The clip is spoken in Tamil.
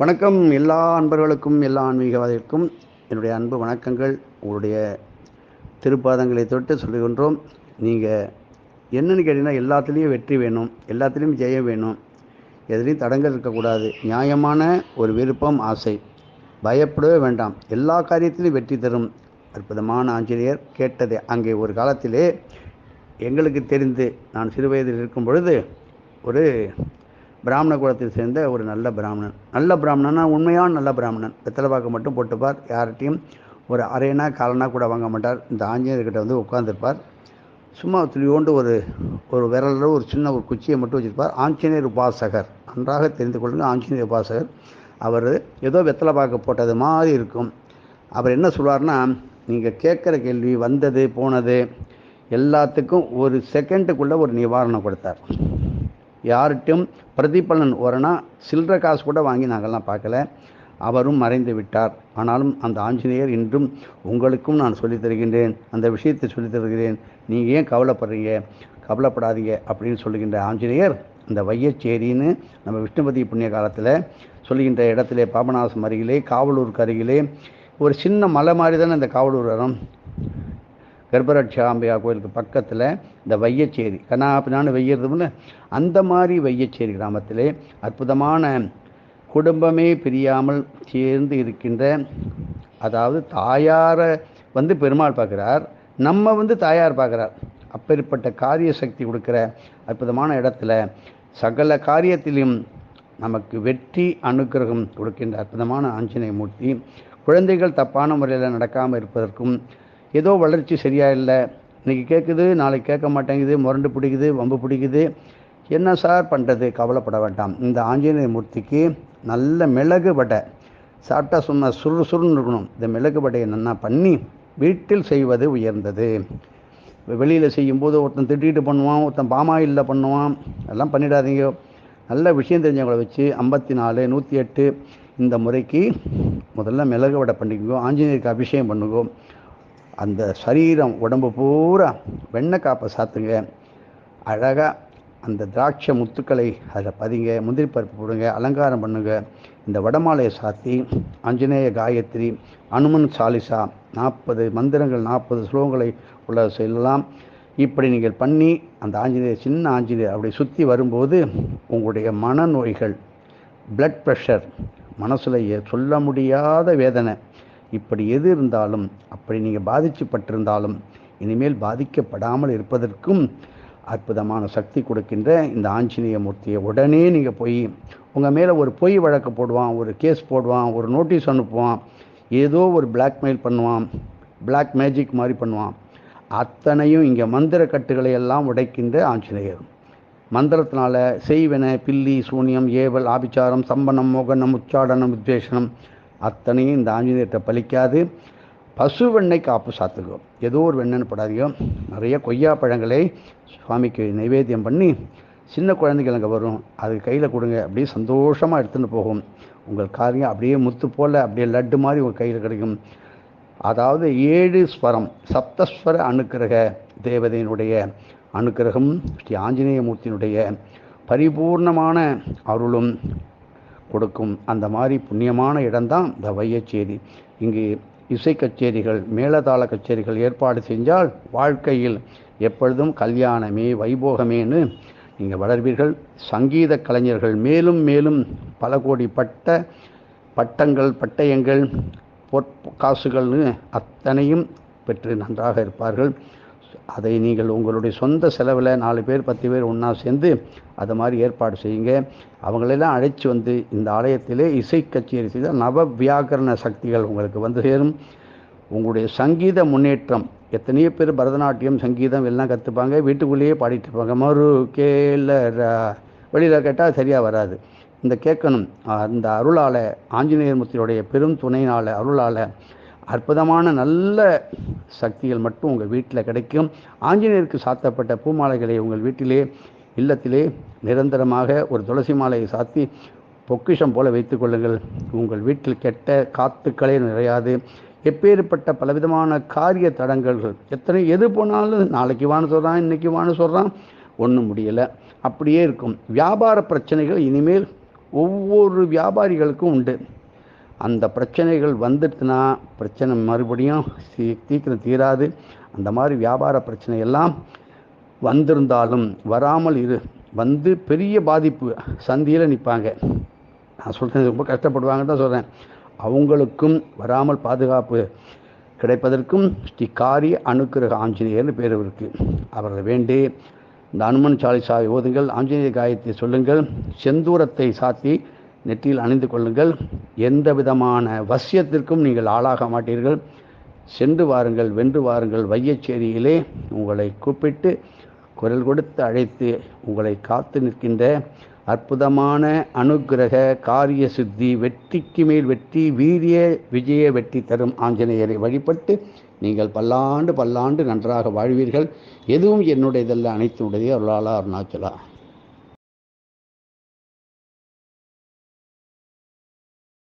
வணக்கம் எல்லா அன்பர்களுக்கும் எல்லா ஆன்மீகவாதிகளுக்கும் என்னுடைய அன்பு வணக்கங்கள். உங்களுடைய திருப்பாதங்களை தொட்டு சொல்லுகின்றோம். நீங்கள் என்னென்னு கேட்டிங்கன்னா எல்லாத்துலேயும் வெற்றி வேணும் எல்லாத்துலேயும் ஜெயம் வேணும். எதுலேயும் தடங்கள் இருக்கக்கூடாது. நியாயமான ஒரு விருப்பம் ஆசை. பயப்படவே வேண்டாம். எல்லா காரியத்திலையும் வெற்றி தரும். அற்புதமான ஆஞ்சநேயர் கேட்டது அங்கே ஒரு காலத்திலே எங்களுக்கு தெரிந்து நான் சிறு வயதில் இருக்கும் பொழுது ஒரு பிராமண குலத்தை சேர்ந்த ஒரு நல்ல பிராமணன். நல்ல பிராமணனா உண்மையான நல்ல பிராமணன். வெத்தலை பாக்கு மட்டும் போட்டுப்பார். யார்கிட்டையும் ஒரு அரைனா காலனா கூட வாங்க மாட்டார். இந்த ஆஞ்சநேயர்கிட்ட வந்து உட்காந்துருப்பார் சும்மா துளியோண்டு ஒரு ஒரு விரலில் ஒரு சின்ன ஒரு குச்சியை மட்டும் வச்சுருப்பார். ஆஞ்சநேயர் உபாசகர். நன்றாக தெரிந்து கொள்ளுங்கள் ஆஞ்சநேயர் உபாசகர். அவர் ஏதோ வெத்தலை பாக்கு போட்டது மாதிரி இருக்கும். அவர் என்ன சொல்வார்னா நீங்கள் கேட்குற கேள்வி வந்தது போனது எல்லாத்துக்கும் ஒரு செகண்டுக்குள்ளே ஒரு நிவாரணம் கொடுத்தார். யார்கிட்டும் பிரதிபலன் வரனா சில்லற காசு கூட வாங்கி நாங்கள்லாம் பார்க்கல. அவரும் மறைந்து விட்டார். ஆனாலும் அந்த ஆஞ்சநேயர் இன்றும் உங்களுக்கும் நான் சொல்லித் தருகின்றேன் அந்த விஷயத்தை சொல்லித் தருகிறேன். நீங்கள் ஏன் கவலைப்படுறீங்க? கவலைப்படாதீங்க அப்படின்னு சொல்லுகின்ற ஆஞ்சநேயர் இந்த வையச்சேரின்னு நம்ம விஷ்ணுபதி புண்ணிய காலத்தில் சொல்லுகின்ற இடத்துல பாபநாசம் அருகிலே காவலூருக்கு அருகிலே ஒரு சின்ன மலை மாதிரி தானே இந்த காவலூர் வரும். கர்ப்பரட்சாம்பிகா கோயிலுக்கு பக்கத்தில் இந்த வையச்சேரி கண்ணா பின்னான்னு அந்த மாதிரி வையச்சேரி கிராமத்திலே அற்புதமான குடும்பமே பிரியாமல் சேர்ந்து இருக்கின்ற அதாவது தாயாரை வந்து பெருமாள் பார்க்குறார் நம்ம வந்து தாயார் பார்க்குறார். அப்பேற்பட்ட காரிய சக்தி கொடுக்குற அற்புதமான இடத்துல சகல காரியத்திலும் நமக்கு வெற்றி அனுக்கிரகம் கொடுக்கின்ற அற்புதமான ஆஞ்சநேய மூர்த்தி குழந்தைகள் தப்பான முறையில் நடக்காமல் இருப்பதற்கும் ஏதோ வளர்ச்சி சரியாக இல்லை. இன்றைக்கி கேட்குது நாளைக்கு கேட்க மாட்டேங்குது முரண்டு பிடிக்குது வம்பு பிடிக்குது. என்ன சார் பண்ணுறது கவலைப்பட வேண்டாம். இந்த ஆஞ்சநேய மூர்த்திக்கு நல்ல மிளகு வடை. சாப்பிட்டா சும்மா சுரு சுருன்னு இருக்கணும். இந்த மிளகு வடையை நல்லா பண்ணி வீட்டில் செய்வது உயர்ந்தது. வெளியில் செய்யும்போது ஒருத்தன் திட்டிகிட்டு பண்ணுவான் ஒருத்தன் பாமாயிலில் பண்ணுவான். எல்லாம் பண்ணிடாதீங்க. நல்ல விஷயம் தெரிஞ்சவங்களை வச்சு ஐம்பத்தி நாலு நூற்றி எட்டு இந்த முறைக்கு முதல்ல மிளகு வடை பண்ணிக்கோ ஆஞ்சநேயருக்கு அபிஷேகம் பண்ணுங்கோ அந்த சரீரம் உடம்பு பூரா வெண்ணெய் காப்பை சாத்துங்க. அழகாக அந்த திராட்சை முத்துக்களை அதில் பதிங்க முந்திரி பருப்பு போடுங்க அலங்காரம் பண்ணுங்க. இந்த வடமாலையை சாத்தி ஆஞ்சநேய காயத்ரி அனுமன் சாலிசா நாற்பது மந்திரங்கள் நாற்பது ஸ்லோகங்களை உள்ள சொல்லலாம் இப்படி நீங்கள் பண்ணி அந்த ஆஞ்சநேயர் சின்ன ஆஞ்சநேயர் அப்படி சுற்றி வரும்போது உங்களுடைய மனநோய்கள் பிளட் ப்ரெஷர் மனசில் சொல்ல முடியாத வேதனை. இப்படி எது இருந்தாலும் அப்படி நீங்கள் பாதிச்சுப்பட்டிருந்தாலும் இனிமேல் பாதிக்கப்படாமல் இருப்பதற்கும் அற்புதமான சக்தி கொடுக்கின்ற இந்த ஆஞ்சநேய மூர்த்தியை உடனே நீங்கள் போய் உங்கள் மேலே ஒரு பொய் வழக்கு போடுவான் ஒரு கேஸ் போடுவான் ஒரு நோட்டீஸ் அனுப்புவான் ஏதோ ஒரு பிளாக்மெயில் பண்ணுவான் பிளாக் மேஜிக் மாதிரி பண்ணுவான். அத்தனையும் இங்கே மந்திர கட்டுகளை எல்லாம் உடைக்கின்ற ஆஞ்சநேயர். மந்திரத்தினால செய்வன பில்லி சூனியம் ஏவல் ஆபிச்சாரம் சம்பனம் மோகனம் உச்சாடனம் உத்வேஷனம் அத்தனையும் இந்த ஆஞ்சநேயத்தை பலிக்காது. பசு வெண்ணெய் காப்பு சாத்துக்கும் ஏதோ ஒரு வெண்ணென்னு படாதீங்க. நிறைய கொய்யா பழங்களை சுவாமிக்கு நைவேத்தியம் பண்ணி சின்ன குழந்தைகள் அங்கே வரும். அது கையில் கொடுங்க. அப்படியே சந்தோஷமாக எடுத்துகிட்டு போகும். உங்கள் காரியம் அப்படியே முத்து போல் அப்படியே லட்டு மாதிரி உங்கள் கையில் கிடைக்கும். அதாவது ஏழு ஸ்வரம் சப்தஸ்வர அனுக்கிரக தேவதையினுடைய அனுக்கிரகம் ஸ்ரீ ஆஞ்சநேய மூர்த்தியினுடைய பரிபூர்ணமான அருளும் கொடுக்கும். அந்த மாதிரி புண்ணியமான இடம்தான் இந்த வையச்சேரி இங்கு இசை கச்சேரிகள் மேலதாள கச்சேரிகள் ஏற்பாடு செஞ்சால் வாழ்க்கையில் எப்பொழுதும் கல்யாணமே வைபோகமேன்னு நீங்கள் வளர்வீர்கள். சங்கீத கலைஞர்கள் மேலும் மேலும் பல கோடி பட்ட பட்டங்கள் பட்டயங்கள் பொற் காசுகள்னு அத்தனையும் பெற்று நன்றாக இருப்பார்கள். அதை நீங்கள் உங்களுடைய சொந்த செலவில் நாலு பேர் பத்து பேர் ஒன்றா சேர்ந்து அது மாதிரி ஏற்பாடு செய்யுங்க. அவங்களெல்லாம் அழைச்சி வந்து இந்த ஆலயத்திலே இசை கச்சேரி செய்தால் நவ வியாக்கரண சக்திகள் உங்களுக்கு வந்து சேரும். உங்களுடைய சங்கீத முன்னேற்றம் எத்தனையோ பேர் பரதநாட்டியம் சங்கீதம் எல்லாம் கற்றுப்பாங்க வீட்டுக்குள்ளேயே பாடிட்டு இருப்பாங்க. மறு கேள வெளியில் கேட்டால் சரியாக வராது. இந்த கேட்கணும். அந்த அருளால் ஆஞ்சநேயர் மூர்த்தியுடைய பெரும் துணையினால் அருளால் அற்புதமான நல்ல சக்திகள் மட்டும் உங்கள் வீட்டில் கிடைக்கும். ஆஞ்சநேயருக்கு சாத்தப்பட்ட பூமாலைகளை உங்கள் வீட்டிலே இல்லத்திலே நிரந்தரமாக ஒரு துளசி மாலையை சாத்தி பொக்கிஷம் போல வைத்துக்கொள்ளுங்கள் உங்கள் வீட்டில் கெட்ட காத்துக்களே நிறையாது. எப்பேற்பட்ட பலவிதமான காரிய தடங்கல்கள் எத்தனை எது போனாலும் நாளைக்கு வான்னு சொல்கிறான் இன்றைக்கி வான்னு சொல்கிறான் ஒன்றும் முடியலை. அப்படியே இருக்கும். வியாபார பிரச்சனைகள் இனிமேல் ஒவ்வொரு வியாபாரிகளுக்கும் உண்டு. அந்த பிரச்சனைகள் வந்துட்டுனா பிரச்சனை மறுபடியும் சீ சீக்கிரம் தீராது. அந்த மாதிரி வியாபார பிரச்சனை எல்லாம் வந்திருந்தாலும் வராமல் இரு. வந்து பெரிய பாதிப்பு சந்தியில் நிற்பாங்க. நான் சொல்கிறேன் ரொம்ப கஷ்டப்படுவாங்கன்னு தான் சொல்கிறேன் அவங்களுக்கும் வராமல் பாதுகாப்பு கிடைப்பதற்கும் ஸ்ரீ காரிய அனுக்கிரக ஆஞ்சநேயர்னு பேர் இருக்கு. அவரை வேண்டி இந்த அனுமன் சாலிசாவை ஓதுங்கள் ஆஞ்சநேய காயத்தை சொல்லுங்கள் செந்தூரத்தை சாத்தி நெற்றியில் அணிந்து கொள்ளுங்கள். எந்த விதமான வசியத்திற்கும் நீங்கள் ஆளாக மாட்டீர்கள். சென்று வாருங்கள் வென்று வாருங்கள். வையச்சேரியிலே உங்களை கூப்பிட்டு குரல் கொடுத்து அழைத்து உங்களை காத்து நிற்கின்ற அற்புதமான அனுக்கிரக காரிய சித்தி வெற்றிக்கு மேல் வெற்றி வீரிய விஜய வெற்றி தரும் ஆஞ்சநேயரை வழிபட்டு நீங்கள் பல்லாண்டு பல்லாண்டு நன்றாக வாழ்வீர்கள். எதுவும் என்னுடையதல்ல அனைத்து உடையதே அருளாளா அருணாச்சலா.